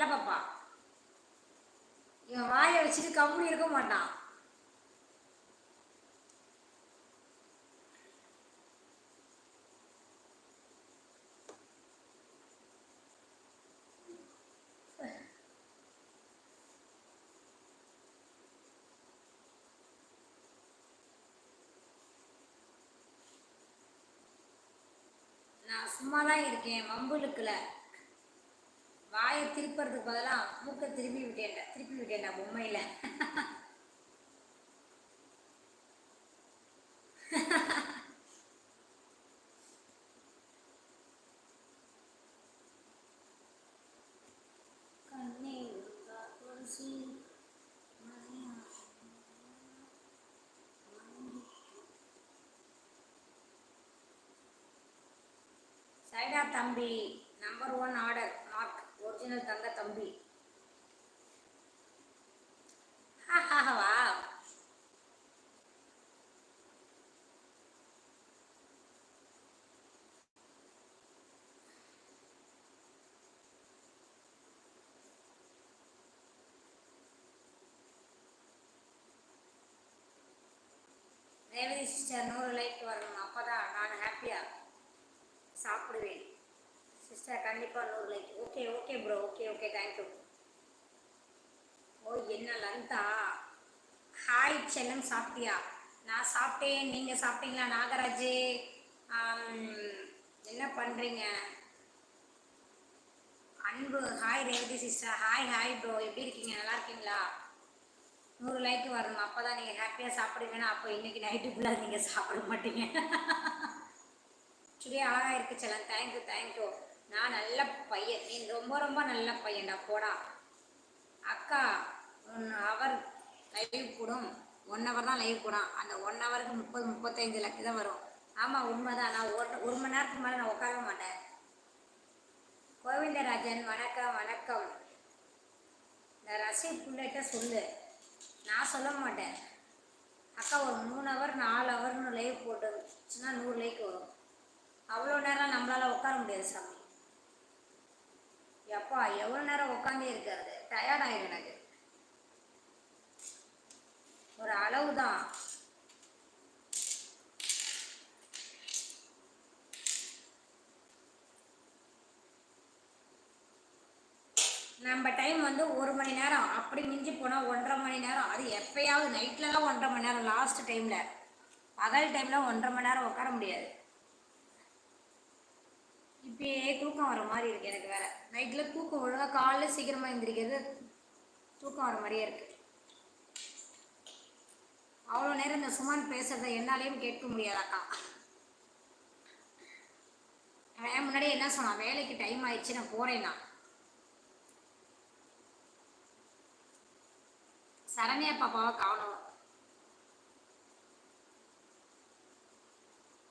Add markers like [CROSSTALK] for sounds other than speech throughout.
நல்ல பாப்பா. இவன் வாயை வச்சுட்டு கம்முனி இருக்க மாட்டான். நான் சும்மா தான் இருக்கேன் மம்புளுக்குள்ள வாயை திருப்புறதுக்கு பதிலாக மூக்கை திருப்பி விட்டேன்டா திருப்பி விட்டேன்டா மணியா சைடா தம்பி நம்பர் ஒன் ஆர்டர் ஒரிஜினல் தங்க தம்பி. வா ரேவதி சிஸ்டர் நூறு லைக் வரணும். அப்போ தான் நான் ஹாப்பியாக சாப்பிடுவேன். சிஸ்டர் கண்டிப்பாக நூறு like okay okay bro okay okay thank you ஓ என்ன லந்தா ஹாய் செல்லம் சாப்பிட்டியா? நான் சாப்பிட்டேன். நீங்கள் சாப்பிட்டீங்களா நாகராஜ்? என்ன பண்ணுறீங்க Anbu hi Revathi sister hi hi bro எப்படி இருக்கீங்க? நல்லா இருக்கீங்களா? நூறு லைக் வரணும். அப்போ தான் நீங்கள் ஹாப்பியாக சாப்பிடுவீங்கன்னா அப்போ இன்னைக்கு நைட்டு ஃபுல்லாக நீங்கள் சாப்பிட மாட்டீங்க. [LAUGHS] சுடியே அழகாக இருக்கு செல்லம். தேங்க்யூ தேங்க்யூ நான் நல்ல பையன். நீ ரொம்ப ரொம்ப நல்ல பையன்டா போடா. அக்கா ஒன் ஹவர் லைவ் கூடும். ஒன் ஹவர் தான் லைவ் கூடும். அந்த ஒன் ஹவருக்கு முப்பது முப்பத்தைந்து லட்சம் தான் வரும். ஆமாம் உண்மைதான். நான் ஒரு ஒரு மணி நேரத்துக்கு மேலே நான் உட்கார மாட்டேன். கோவிந்தராஜன் வணக்கம் வணக்கம். இந்த ரசீப் பிள்ளைகிட்ட சொல்லு. நான் சொல்ல மாட்டேன். அக்கா ஒரு மூணு ஹவர் நாலு ஹவர்னு லைவ் போட்டுச்சுன்னா நூறு லைக் வரும். அவ்வளோ நேரம் நம்மளால் உட்கார முடியாது சாமி. எப்பா எவ்வளோ நேரம் உட்காந்தே இருக்கிறது? டயர்ட் எனக்கு. ஒரு அளவு தான் நம்ம டைம் வந்து ஒரு மணி நேரம். அப்படி மிஞ்சி போனால் ஒன்றரை மணி நேரம். அது எப்பயாவது நைட்லலாம் ஒன்றரை மணி நேரம். லாஸ்ட் டைமில் பகல் டைமில் ஒன்றரை மணி நேரம் உட்கார முடியாது. இப்பயே தூக்கம் வர மாதிரி இருக்கு எனக்கு வேற. நைட்டில் தூக்கம் ஒழுங்காக காலைல சீக்கிரமாக எந்திரிக்கிறது தூக்கம் வர மாதிரியே இருக்கு. அவ்வளோ நேரம் இந்த சுமான் பேசுறத என்னாலையும் கேட்க முடியாதாக்கா? அவன் முன்னாடியே என்ன சொன்னான்? வேலைக்கு டைம் ஆயிடுச்சு நான் போறேன்னா. சரண்யா பாப்பாவை காணும்.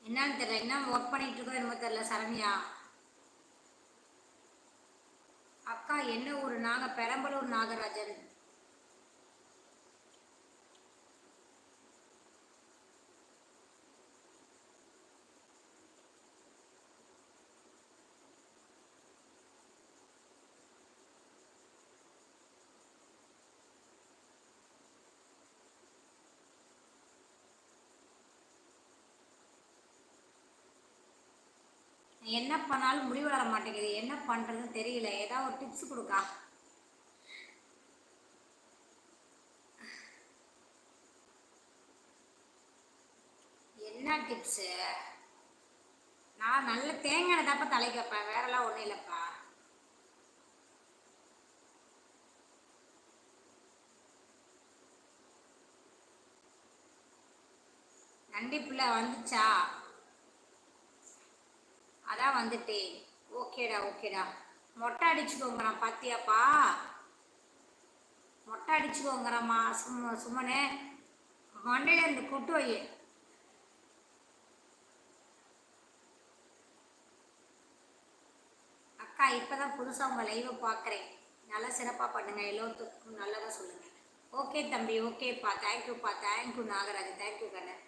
என்னன்னு தெரியல. என்ன ஒர்க் பண்ணிட்டு இருக்கோ என்னமோ தெரியல சரண்யா. அக்கா என்ன ஊர்? நாங்கள் பெரம்பலூர் நாகராஜன். என்ன பண்ணாலும் முடிவு வர மாட்டேங்குது. என்ன பண்றதுன்னு தெரியல. ஏதாவது ஒரு டிப்ஸ் கொடுக்கா. என்ன டிப்ஸு நான் நல்ல தேங்காய் தாப்பா தலைக்கு வைப்பேன். வேறெல்லாம் ஒன்றும் இல்லைப்பா. நண்டி பிள்ளை. வந்துச்சா? அதான் வந்துட்டேன். ஓகேடா ஓகேடா. மொட்டை அடிச்சுக்கோங்கிறான் பாத்தியாப்பா. மொட்டை அடிச்சுக்கோங்கிறம்மா சும் சும்மனே மண்டையில இந்த கொட்டு வை. அக்கா இப்பதான் புதுசா உங்க லைவை பார்க்குறேன் நல்லா சிறப்பாக பண்ணுங்க எல்லோத்துக்கும் நல்லதா சொல்லுங்க. ஓகே தம்பி ஓகேப்பா. தேங்க்யூப்பா தேங்க்யூ நாகராஜ். தேங்க்யூ கண்ணன்